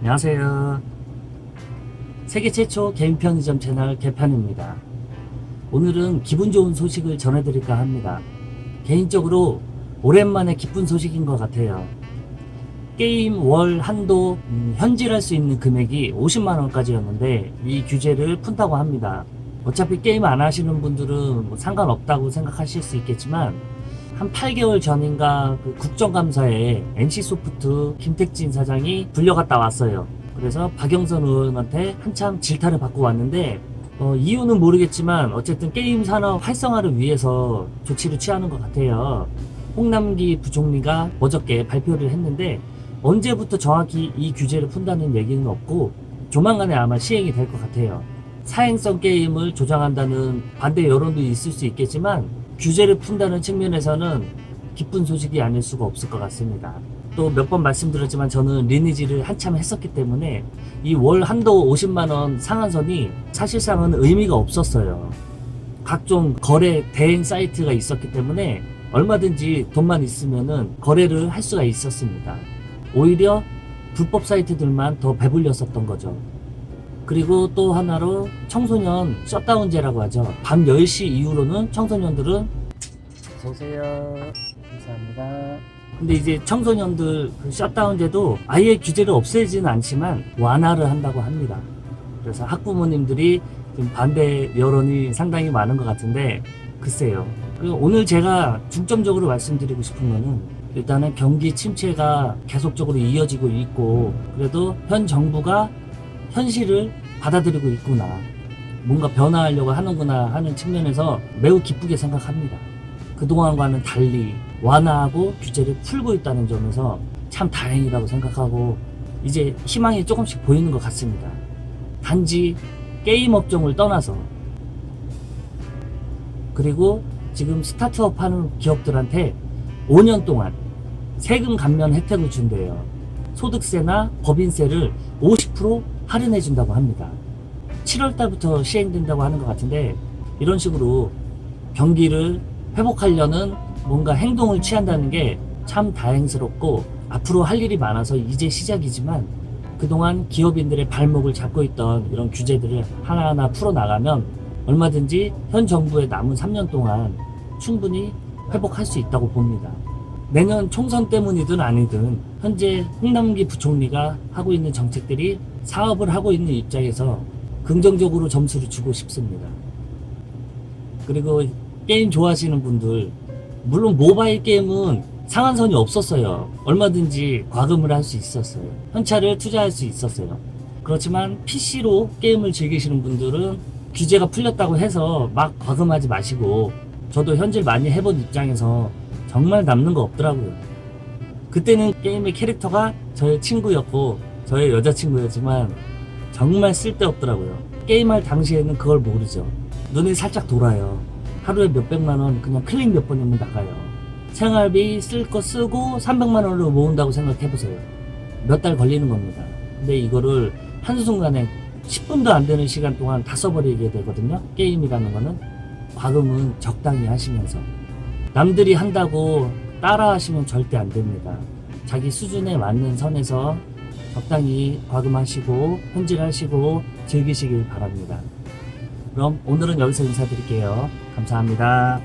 안녕하세요. 세계 최초 개인 편의점 채널 개편입니다. 오늘은 기분 좋은 소식을 전해드릴까 합니다. 개인적으로 오랜만에 기쁜 소식인 것 같아요. 게임 월 한도 음, 현질할 수 있는 금액이 50만 원까지였는데 이 규제를 푼다고 합니다. 어차피 게임 안 하시는 분들은 뭐 상관없다고 생각하실 수 있겠지만 한 8개월 전인가 그 국정감사에 NC소프트 김택진 사장이 불려갔다 왔어요. 그래서 박영선 의원한테 한참 질타를 받고 왔는데 어, 이유는 모르겠지만 어쨌든 게임 산업 활성화를 위해서 조치를 취하는 것 같아요. 홍남기 부총리가 어저께 발표를 했는데 언제부터 정확히 이 규제를 푼다는 얘기는 없고 조만간에 아마 시행이 될 것 같아요. 사행성 게임을 조장한다는 반대 여론도 있을 수 있겠지만 규제를 푼다는 측면에서는 기쁜 소식이 아닐 수가 없을 것 같습니다. 또 몇 번 말씀드렸지만 저는 리니지를 한참 했었기 때문에 이 월 한도 50만원 상한선이 사실상은 의미가 없었어요. 각종 거래 대행 사이트가 있었기 때문에 얼마든지 돈만 있으면은 거래를 할 수가 있었습니다. 오히려 불법 사이트들만 더 배불렸었던 거죠. 그리고 또 하나로 청소년 셧다운제라고 하죠. 밤 10시 이후로는 청소년들은 어서오세요. 감사합니다. 근데 이제 청소년들 그 셧다운제도 아예 규제를 없애지는 않지만 완화를 한다고 합니다. 그래서 학부모님들이 지금 반대 여론이 상당히 많은 것 같은데 글쎄요. 오늘 제가 중점적으로 말씀드리고 싶은 거는 일단은 경기 침체가 계속적으로 이어지고 있고 그래도 현 정부가 현실을 받아들이고 있구나. 뭔가 변화하려고 하는구나 하는 측면에서 매우 기쁘게 생각합니다. 그동안과는 달리 완화하고 규제를 풀고 있다는 점에서 참 다행이라고 생각하고 이제 희망이 조금씩 보이는 것 같습니다. 단지 게임 업종을 떠나서 그리고 지금 스타트업 하는 기업들한테 5년 동안 세금 감면 혜택을 준대요. 소득세나 법인세를 50% 할인해 준다고 합니다. 7월 달부터 시행된다고 하는 것 같은데 이런 식으로 경기를 회복하려는 뭔가 행동을 취한다는 게 참 다행스럽고 앞으로 할 일이 많아서 이제 시작이지만 그동안 기업인들의 발목을 잡고 있던 이런 규제들을 하나하나 풀어나가면 얼마든지 현 정부의 남은 3년 동안 충분히 회복할 수 있다고 봅니다. 내년 총선 때문이든 아니든 현재 홍남기 부총리가 하고 있는 정책들이 사업을 하고 있는 입장에서 긍정적으로 점수를 주고 싶습니다. 그리고 게임 좋아하시는 분들 물론 모바일 게임은 상한선이 없었어요. 얼마든지 과금을 할 수 있었어요. 현찰을 투자할 수 있었어요. 그렇지만 PC로 게임을 즐기시는 분들은 규제가 풀렸다고 해서 막 과금하지 마시고 저도 현질 많이 해본 입장에서 정말 남는 거 없더라고요. 그때는 게임의 캐릭터가 저의 친구였고 저의 여자친구였지만 정말 쓸데없더라고요. 게임할 당시에는 그걸 모르죠. 눈이 살짝 돌아요. 하루에 몇백만 원 그냥 클릭 몇 번이면 나가요. 생활비 쓸 거 쓰고 300만 원으로 모은다고 생각해보세요. 몇 달 걸리는 겁니다. 근데 이거를 한순간에 10분도 안 되는 시간 동안 다 써버리게 되거든요. 게임이라는 거는. 과금은 적당히 하시면서. 남들이 한다고 따라 하시면 절대 안 됩니다. 자기 수준에 맞는 선에서 적당히 과금하시고, 현질하시고, 즐기시길 바랍니다. 그럼 오늘은 여기서 인사드릴게요. 감사합니다.